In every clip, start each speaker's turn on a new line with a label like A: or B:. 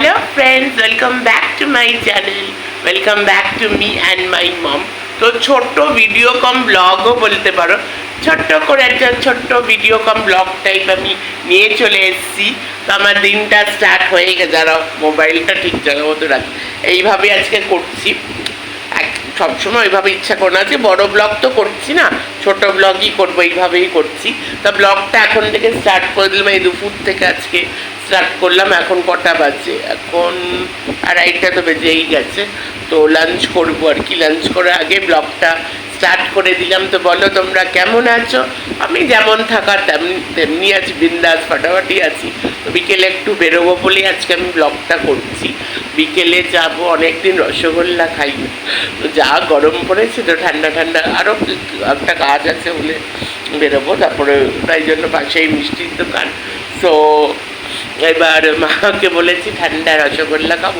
A: Hello friends welcome back to my channel welcome back to me and my mom তো ছোট্ট video কম ব্লগও বলতে পারো। ছোট্ট করে একটা ছোট্ট ভিডিও কম ব্লগ টাইপ আমি নিয়ে চলে এসেছি। তো আমার দিনটা স্টার্ট হয়ে গেছে। যারা মোবাইলটা ঠিক জায়গা মতো রাখি। এইভাবে আজকে করছি। সবসময় ওইভাবে ইচ্ছা করে না যে বড় ব্লগ তো করছি না, ছোট ব্লগই করব, এইভাবেই করছি। তা ব্লগটা এখন থেকে স্টার্ট করে দিলাম, এই দুপুর থেকে আজকে স্টার্ট করলাম, এখন কটা বাজে? এখন আড়াইটা তো বেজেই গেছে। তো লাঞ্চ করব আর কি লাঞ্চ করার আগে ব্লগটা স্টার্ট করে দিলাম, তো বলো তোমরা কেমন আছো? আমি যেমন থাকার তেমনি তেমনি আছি, বিন্দাস, ফাটাফাটি আছি। বিকেলে একটু বেরোবো বলেই আজকে আমি ব্লগটা করছি। বিকেলে যাব, অনেকদিন রসগোল্লা খাই যা গরম পড়েছে তো ঠান্ডা ঠান্ডা আরও একটা কাজ আছে বলে বেরোবো, তারপরে তাই জন্য পাশেই মিষ্টির দোকান। তো এবার মাকে বলেছি ঠান্ডা রসগোল্লা খাব?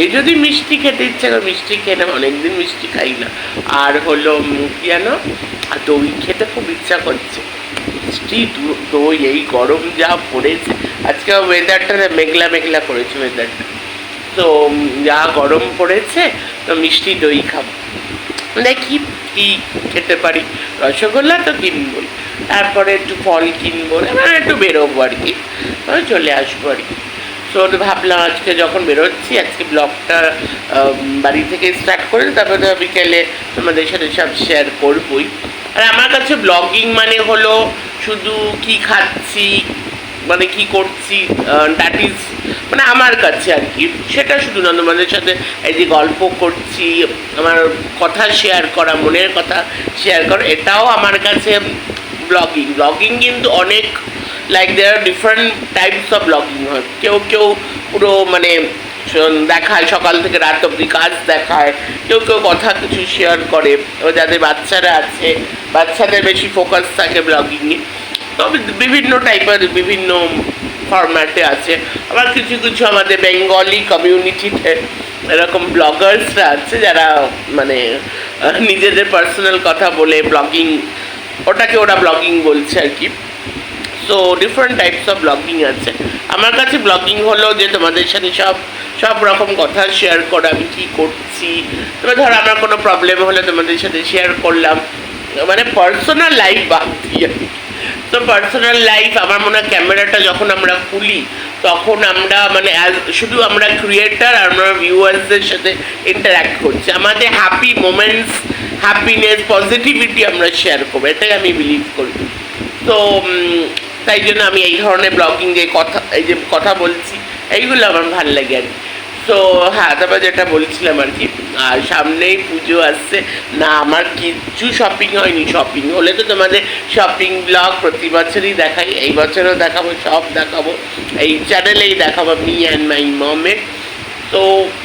A: এই যদি মিষ্টি খেতে ইচ্ছে করে, মিষ্টি খেয়ে নেব, অনেকদিন মিষ্টি খাই না। আর হলো জানো? আর দই খেতে খুব ইচ্ছা করছে। মিষ্টি দই, এই গরম যা পড়েছে। আজকে ওয়েদারটা মেঘলা মেঘলা করেছে ওয়েদারটা তো যা গরম পড়েছে, তো মিষ্টি দই খাব। দেখি কি খেতে পারি। রসগোল্লা তো কিনবই। তারপরে একটু ফল কিনবো একটু বেরোবো আর কি। চলে আসব আর কি। তো ভাবলাম আজকে যখন বেরোচ্ছি, আজকে ব্লগটা বাড়ি থেকে স্টার্ট করে তারপরে বিকেলে তোমাদের সাথে সব শেয়ার করবই। আর আমার কাছে ব্লগিং মানে হলো শুধু কি খাচ্ছি মানে কি করছি দ্যাট ইজ মানে আমার কাছে আর কি। সেটা শুধু না, তোমাদের সাথে এই যে গল্প করছি, আমার কথা শেয়ার করা, মনের কথা শেয়ার করা, এটাও আমার কাছে ব্লগিং ব্লগিং কিন্তু অনেক like there are different types of blogging হয়। কেউ কেউ পুরো মানে দেখায়, সকাল থেকে রাত অবধি কাজ দেখায়। কেউ কেউ কথা কিছু শেয়ার করে। এবার যাদের বাচ্চারা আছে, বাচ্চাদের বেশি ফোকাস থাকে ব্লগিংয়ে তবে বিভিন্ন টাইপের বিভিন্ন ফরম্যাটে আছে। আবার কিছু কিছু আমাদের বেঙ্গলি কমিউনিটিতে এরকম ব্লগার্সরা আছে, যারা মানে নিজেদের পার্সোনাল কথা বলে ব্লগিং ওটাকে ওরা ব্লগিং বলছে আর কি। So different types of blogging আছে। আমার কাছে ব্লগিং হলো যে তোমাদের সাথে সব সব রকম কথা শেয়ার করা, আমি কী করছি। তবে ধরো আমার কোনো প্রবলেম হলে তোমাদের সাথে শেয়ার করলাম। মানে পার্সোনাল লাইফ বাদ দিয়ে তো পার্সোনাল লাইফ আমার মনে হয় ক্যামেরাটা যখন আমরা খুলি, তখন আমরা মানে শুধু আমরা ক্রিয়েটার আর আমরা ভিউয়ার্সদের সাথে ইন্টারাক্ট করছি। আমাদের হ্যাপি মোমেন্টস হ্যাপিনেস পজিটিভিটি আমরা শেয়ার করব। এটাই আমি বিলিভ করি। তো তাই জন্য আমি এই ধরনের ব্লগিং যে কথা এই যে কথা বলছি, এইগুলো আমার ভালো লাগে আর কি। তো হ্যাঁ তারপর যেটা বলছিলাম আর কি, আর সামনেই পুজো আসছে। না, আমার কিচ্ছু শপিং হয়নি। শপিং হলে তো তোমাদের শপিং ব্লগ প্রতি বছরই দেখাই। এই বছরও দেখাবো, সব দেখাবো। এই চ্যানেলেই দেখাবো মি অ্যান্ড মাই মমের তো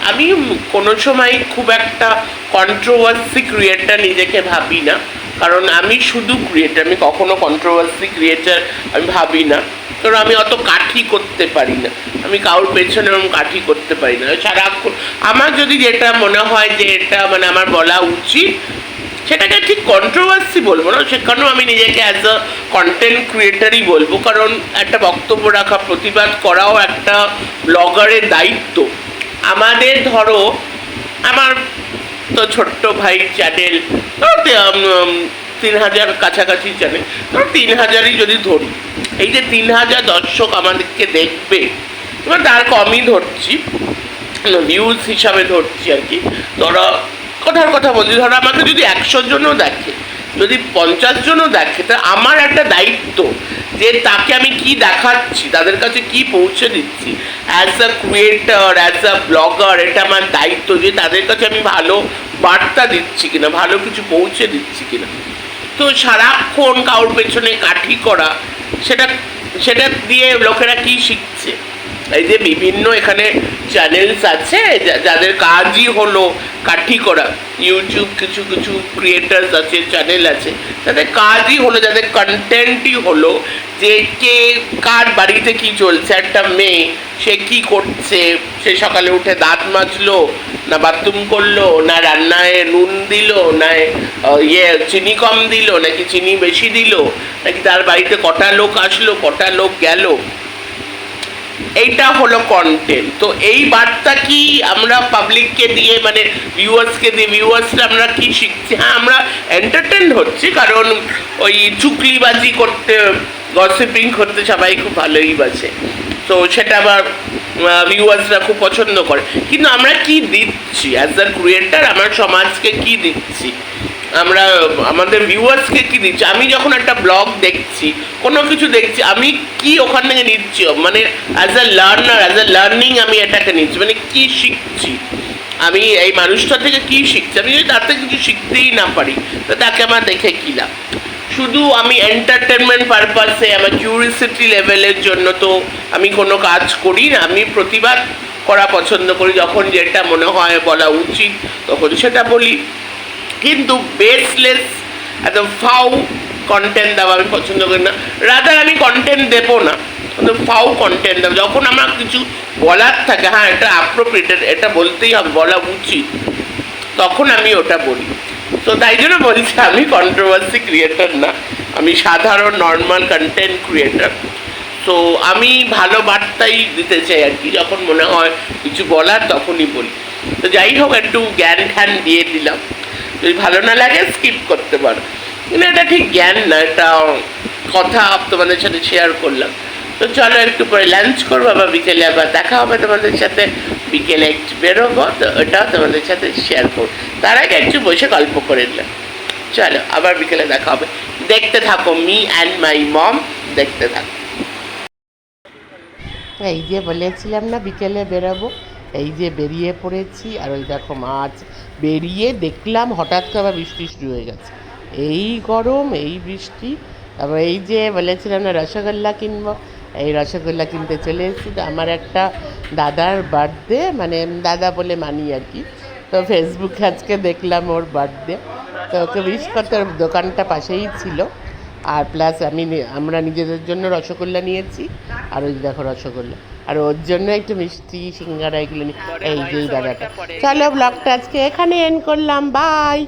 A: আমি কোনো সময় খুব একটা কন্ট্রোভার্সি ক্রিয়েটার নিজেকে ভাবি না। কারণ আমি শুধু ক্রিয়েটার আমি কখনো কন্ট্রোভার্সি ক্রিয়েটার আমি ভাবি না। কারণ আমি অত কাঠি করতে পারি না। আমি কারোর পেছনে এরকম কাঠি করতে পারি না। সারাক্ষণ আমার যদি যেটা মনে হয় যে এটা মানে আমার বলা উচিত, সেটাকে ঠিক কন্ট্রোভার্সি বলব না। সেখানেও আমি নিজেকে অ্যাজ আ কন্টেন্ট ক্রিয়েটারই বলব। কারণ একটা বক্তব্য রাখা, প্রতিবাদ করাও একটা ব্লগারের দায়িত্ব। আমাদের ধরো, আমার তো ছোট্ট ভাই চ্যানেল তিন হাজার কাছাকাছি চ্যানেল তিন হাজারই যদি ধরি, এই যে তিন হাজার দর্শক আমাদেরকে দেখবে, এবার তার কমই ধরছি ভিউজ হিসাবে ধরছি আর কি, ধরো, কথার কথা বলছি, ধরো আমাকে যদি একশো জনও দেখে, যদি পঞ্চাশ জনও দেখে, তা আমার একটা দায়িত্ব যে তাকে আমি কি দেখাচ্ছি, তাদের কাছে কি পৌঁছে দিচ্ছি? As a creator as a blogger এটা আমার দায়িত্ব যে তাদের কাছে আমি ভালো বার্তা দিচ্ছি কিনা, ভালো কিছু পৌঁছে দিচ্ছি কিনা। তো সারাক্ষণ কাউর পেছনে কাঠি করা, সেটা সেটা দিয়ে লোকেরা কি শিখছে? এই যে বিভিন্ন এখানে চ্যানেলস আছে যাদের কাজই হলো কাঠি করা। ইউটিউব কিছু কিছু ক্রিয়েটার্স আছে চ্যানেল আছে, তাদের কাজই হলো, যাদের কন্টেন্টই হলো যে কে কার বাড়িতে কি চলছে? একটা মেয়ে, সে কি করছে? সে সকালে উঠে দাঁত মাজলো, না বাথরুম করল, না রান্নায় নুন দিল, না ইয়ে চিনি কম দিল, নাকি চিনি বেশি দিল, নাকি তার বাড়িতে কটা লোক আসলো, কটা লোক গেল? এইটা হলো কন্টেন্ট তো এই বার্তা কি আমরা পাবলিককে দিয়ে মানে ভিউয়ার্সকে দিয়ে ভিউয়ার্সরা আমরা কি শিখছি? হ্যাঁ আমরা এন্টারটেন হচ্ছি, কারণ ওই চুকলিবাজি করতে গসিপিং করতে সবাই খুব ভালোই বাসে তো সেটা আবার ভিউয়ার্সরা খুব পছন্দ করে। কিন্তু আমরা কি দিচ্ছি? অ্যাজ আ ক্রিয়েটার আমার সমাজকে কি দিচ্ছি? আমরা, আমাদের ভিউয়ার্সকে কি দিচ্ছি? আমি যখন একটা ব্লগ দেখছি, কোনো কিছু দেখছি, আমি কি ওখান থেকে নিচ্ছি? মানে as a learner as a learning আমি এটাকে নিচ্ছি। মানে কি শিখছি? আমি এই মানুষটা থেকে কি শিখছি? আমি যদি তার থেকে কিছু শিখতেই না পারি, তো তাকে আমার দেখে কি লাভ? শুধু আমি এন্টারটেনমেন্ট পারপাসে আমার কিউরিসিটি লেভেলের জন্য তো আমি কোনো কাজ করি না, আমি প্রতিবাদ করা পছন্দ করি, যখন যেটা মনে হয় বলা উচিত তখন সেটা বলি। কিন্তু বেসলেস এত ফাউ কন্টেন্ট দেওয়া আমি পছন্দ করি না। রাদার আমি কন্টেন্ট দেবো না ফাউ কন্টেন্ট দেবো। যখন আমার কিছু বলার থাকে হ্যাঁ এটা অ্যাপ্রোপ্রিয়েটেড এটা বলতেই হবে, বলা উচিত, তখন আমি ওটা বলি। তো তাই জন্য বলছি, আমি কন্ট্রোভার্সি ক্রিয়েটার না। আমি সাধারণ নর্মাল কন্টেন্ট ক্রিয়েটার তো আমি ভালো বার্তাই দিতে চাই আর কি। যখন মনে হয় কিছু বলার, তখনই বলি। তো যাই হোক, একটু জ্ঞান ঠ্যান দিয়ে দিলাম। যদি ভালো না লাগে স্কিপ করতে পারো। কিন্তু এটা ঠিক জ্ঞান না, এটা কথা তোমাদের সাথে শেয়ার করলাম। তো চলো একটু পরে লাঞ্চ করব, আবার বিকেলে আবার দেখা হবে তোমাদের সাথে। বিকেলে একটু বেরোবো, তো ওটাও তোমাদের সাথে শেয়ার করব। তার আগে একটু বসে গল্প করে নিলাম। চলো, আবার বিকেলে দেখা হবে। দেখতে থাকো মি অ্যান্ড মাই মম দেখতে থাকো। এই যে বলেছিলাম না, বিকেলে বেরোবো। এই যে বেরিয়ে পড়েছি, আর ওই দেখো মাছ। বেরিয়ে দেখলাম হঠাৎ করে আবার বৃষ্টি শুরু হয়ে গেছে। এই গরম, এই বৃষ্টি। তারপর এই যে বলেছিলাম না, রসগোল্লা কিনবো। এই রসগোল্লা কিনতে চলে এসেছি। তো আমার একটা দাদার বার্থডে মানে দাদা বলে মানি আর কি। তো ফেসবুকে আজকে দেখলাম ওর বার্থডে তো ওকে উইশ করতে দোকানটা পাশেই ছিল। আর প্লাস আমি আমরা নিজেদের জন্য রসগোল্লা নিয়েছি। আর ওই দেখো রসগোল্লা। আর ওর জন্য একটু মিষ্টি, সিঙ্গারা, এগুলো এই যে দাদাটা। চলো ব্লগটা আজকে এখানে এন্ড করলাম। বাই